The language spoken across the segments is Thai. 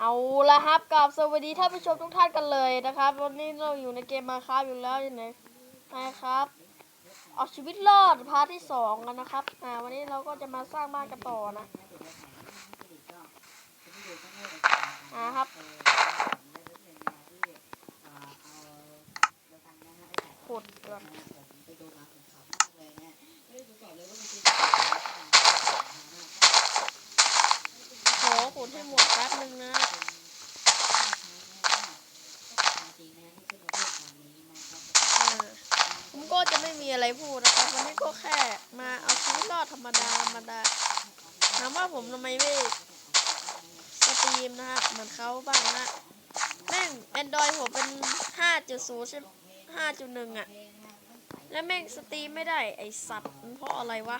เอาละครับกับสวัสดีท่านผู้ชมทุกท่านกันเลยนะครับ วันนี้เราอยู่ในเกมมาครับอยู่แล้วยู่ไหนนะครับเอาชีวิตรอดพาร์ทที่สองกันนะครับอ่าวันนี้เราก็จะมาสร้างบ้านกันต่อนะอ่าครับขุดก่อน ขอขุดให้หมดแป๊บนึงนะผมก็จะไม่มีอะไรพูดนะครับ วันนี้ก็แค่มาเอาชีวิตรอดธรรมดาธรรมดาถามว่าผมทำไมไม่สตรีมนะฮะเหมือนเขาบ้างนะแม่ง Android ผมเป็น 5.0 ใช่5.1 อะ แล้วแม่งสตรีมไม่ได้ไอสัตว์มันเพราะอะไรวะ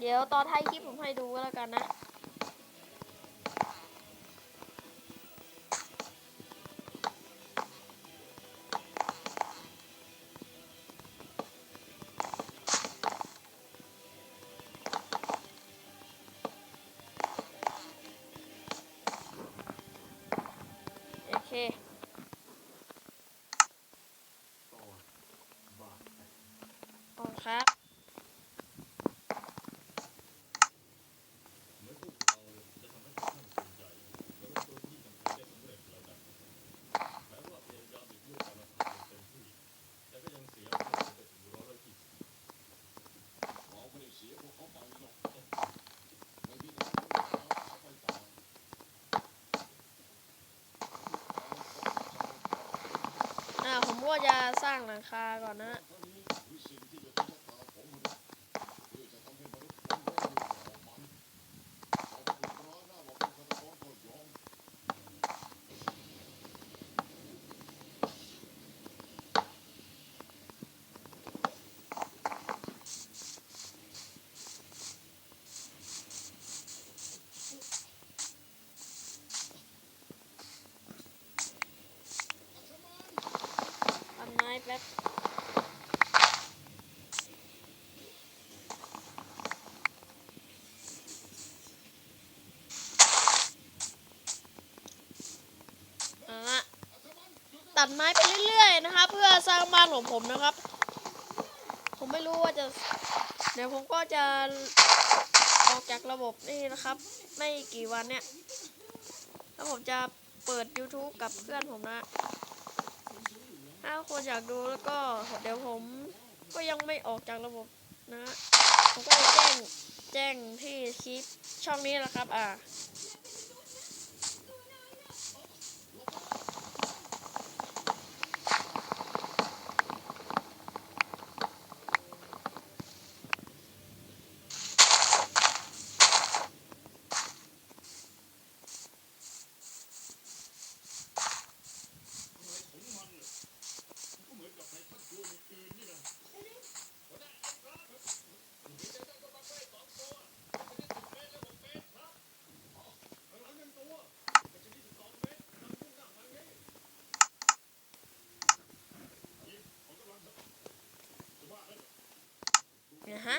เดี๋ยวตอนท้ายคลิปผมให้ดูก็แล้วกันนะโอเค โอเคครับ อ่าผม ก็จะสร้างหลังคาก่อนนะ ตัดไม้แป๊บ เอาละตั ดไม้ไปเรื่อยๆนะครับเพื่อสร้างบ้านของผมนะครับ ผมไม่รู้ว่าจะ เดี๋ยวผมก็จะออกจากระบบนี่นะครับ ไม่กี่วันเนี่ย แล้วผมจะเปิด YouTube กับเพื่อนผมนะ ถ้าคนอยากดูแล้วก็เดี๋ยวผมก็ยังไม่ออกจากระบบนะ ผมก็จะแจ้งแจ้งที่คลิปช่องนี้แหละครับ อ่า นะฮะ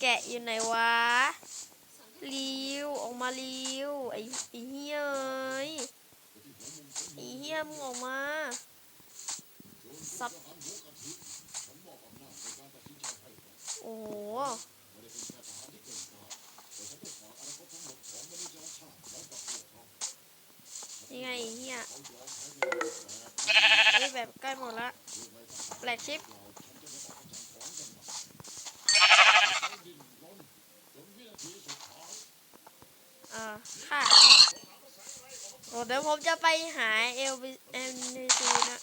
แกะอยู่ไหนวะริวออกมาริวไอ้ไอ้เฮียเอ้ยไอ้เฮียมึงออกมาสับโอ้โหยังไงไอเฮียไอ้ยแบบใกล้หมดละ แลกชิปเออค่ะโอ้เดี๋ยวผมจะไปหาเอลเอ็นซีนะ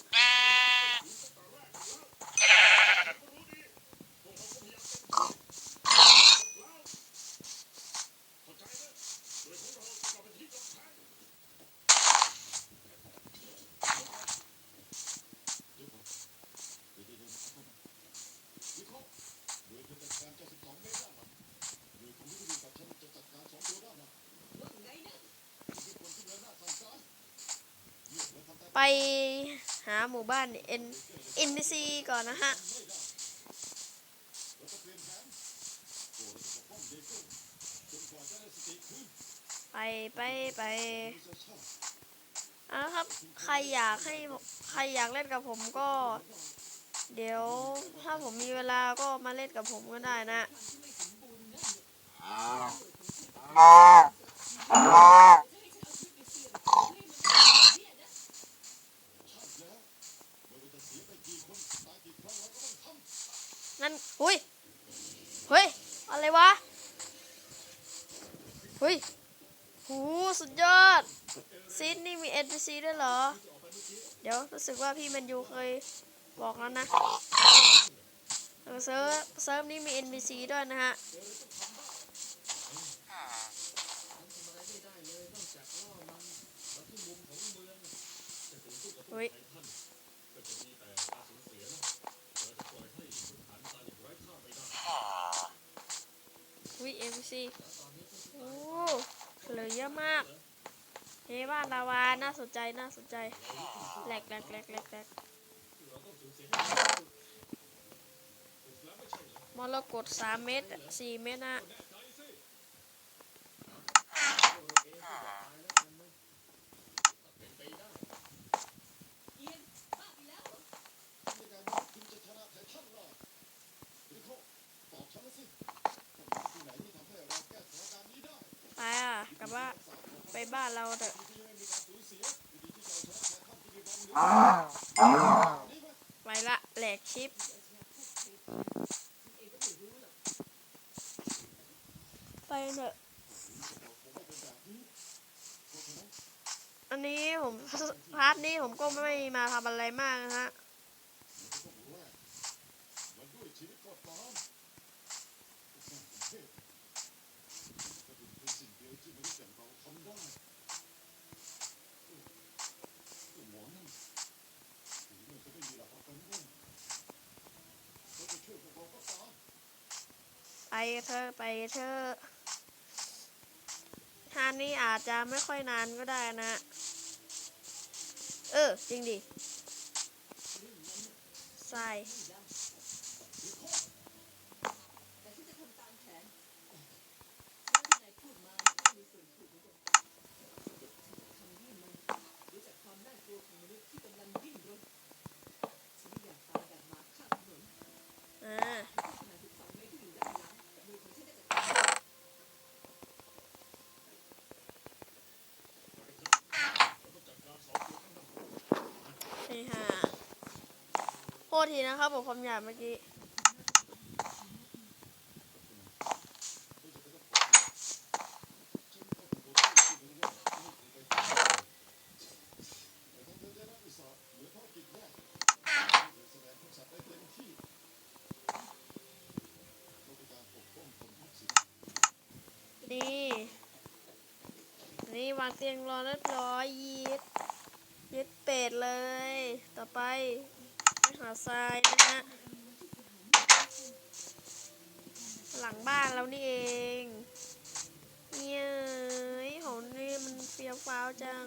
หาหมู่บ้านเอ็นอินดีซีก่อนนะฮะไปไปไปอะครับ ใครอยากให้ใครอยากเล่นกับผมก็ เดี๋ยวถ้าผมมีเวลาก็มาเล่นกับผมก็ได้นะนั่ นหุยเฮ้ย อะไรวะ เฮ้ยหูสุดยอด ซีดนี่มี NPC ด้วยเหรอ เดี๋ยวรู้สึกว่าพี่มันยูเคยบอกแล้วนะเออเซิร์ฟเซิร์ฟนี่มี NPC ด้วยนะฮะเฮ้ย สิโอ้เหลือเยอะมากเฮ้บ้านลาวาน่าสนใจน่าสนใจแหลกแหลกแหลกแหลกแหลกมรกตสามเมตรสี่เมตรนะ ไปอะกลับว่าานไป บ้านเราเถอะไปละแหลกชิปไปเถอะอันนี้ผมพาร์ทนี้ผมก็ไม่มาทำอะไรมากนะฮะ เถอะไปเถอะทานนี้อาจจะไม่ค่อยนานก็ได้นะ เออ จริงดิใส่อ่า นี่ฮะโทษทีนะครับผมคำหยาบเมื่อกี้นี่นี่วางเตียงรอเรียบร้อยยีดยึดเป็ดเลย ต่อไป หาทรายนะฮะ หลังบ้านเรานี่เองเนี่ยเอ้ยโหนี่มันเฟี้ยวฟ้าวจัง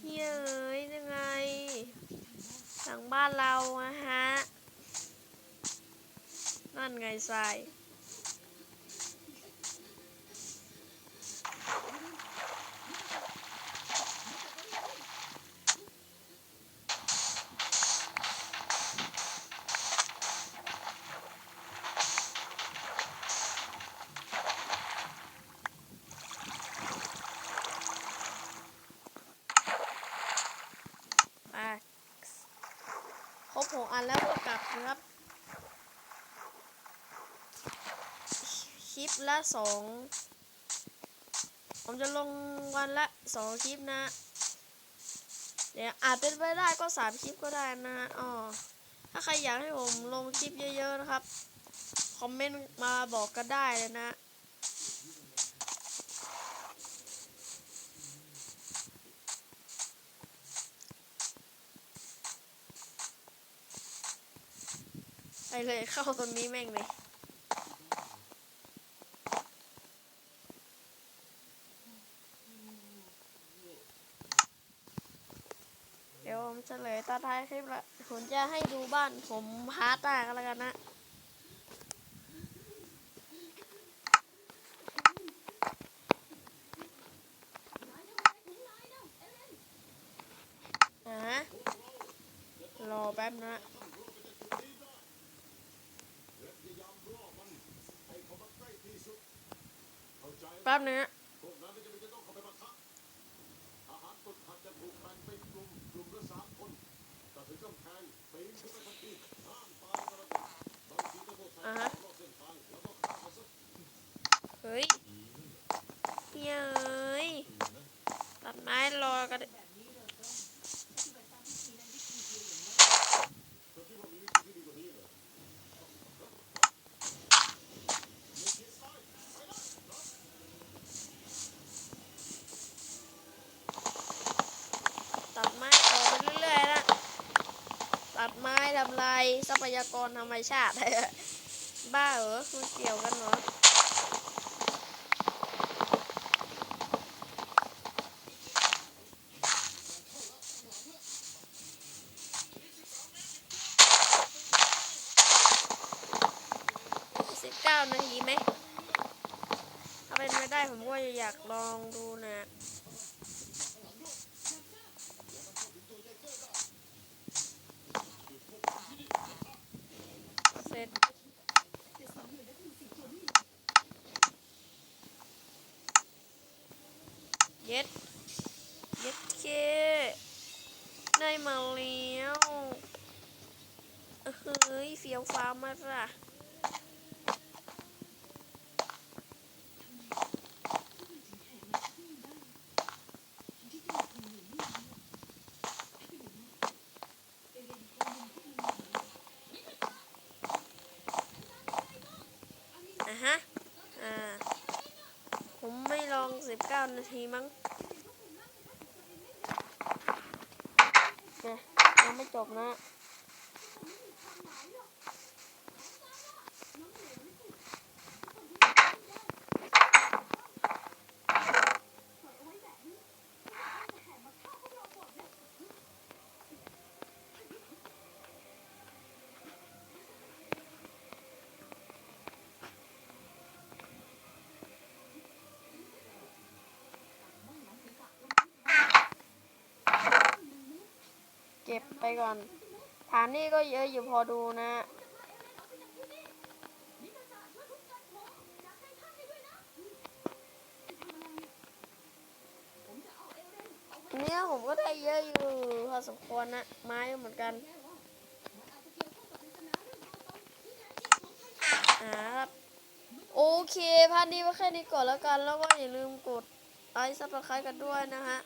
เฮ้ยยังไง หลังบ้านเราอะฮะ นั่นไงทราย ลิปละสองผมจะลงวันละสองคลิปนะ เดี๋ยวอาจเป็นไปได้ก็สามคลิปก็ได้นะอ๋อถ้าใครอยากให้ผมลงคลิปเยอะๆนะครับ คอมเมนต์มาบอกกันได้เลยนะไปเลยเข้าตรงนี้แม่งเลย ดี๋ยวผมเฉลยตอนท้ายคลิปละผมจะให้ดูบ้านผมพาร์ต้ากันแล้วกันนะฮะรอแป๊บนะแป๊บนึงนะ ทหารฝึกหัดจะถูกแบ่งเป็นกลุ่มกลุ่มละสามคนตัดสินกำแพงปีนขึ้นไปทันทีห้ามตายกระดาษบางทีต้องโดดแทอ่างฮะนอบเส้นทางแล้วก็ฆ่ามันซะเฮ้ยเฮ้ยตัดไม้รอกันดิ เธอคิดว่ามีวิธีที่ดีกว่านี้เหรอ ตัดไม้ต่อไปเรื่อยๆนะ ตัดไทำลายทรัพยากรธรรมชาติ บ้าเหรอมันเกี่ยวกันเหรอสิบเก้านาทีไหมถ้าเป็นไม่ได้ผมก็อยากลองดูนะ เสร็จ เย็ด เย็ดเค ได้มาแล้วเฮ้ยเฟียวฟ้าวมากล่ะอะฮะ อ่า ผมไม่ลอง 19 นาทีมั้งนี่ยยังไม่จบนะ ก็บไปก่อน ฐานนี่ก็เยอะอยู่พอดูนะ เนี่ยผมก็ได้เยอะอยู่พอสมควรนะ ไม้เหมือนกันครับโอเคพาร์ทนี้ไว้แค่นี้ก่อนแล้วกัน แล้วก็อย่าลืมกดไลค์ซับสไครต์กันด้วยนะฮะ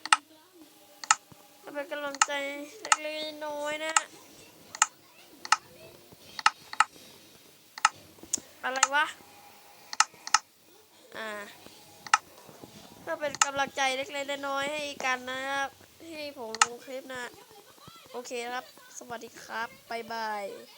ก็เป็นกำลังใจเล็กๆน้อยๆนะ อะไรวะ อ่าเพื่อเป็นกำลังใจเล็กๆน้อยๆให้กันนะครับให้ผมลงคลิปนะ โอเคครับ สวัสดีครับ บ๊ายบาย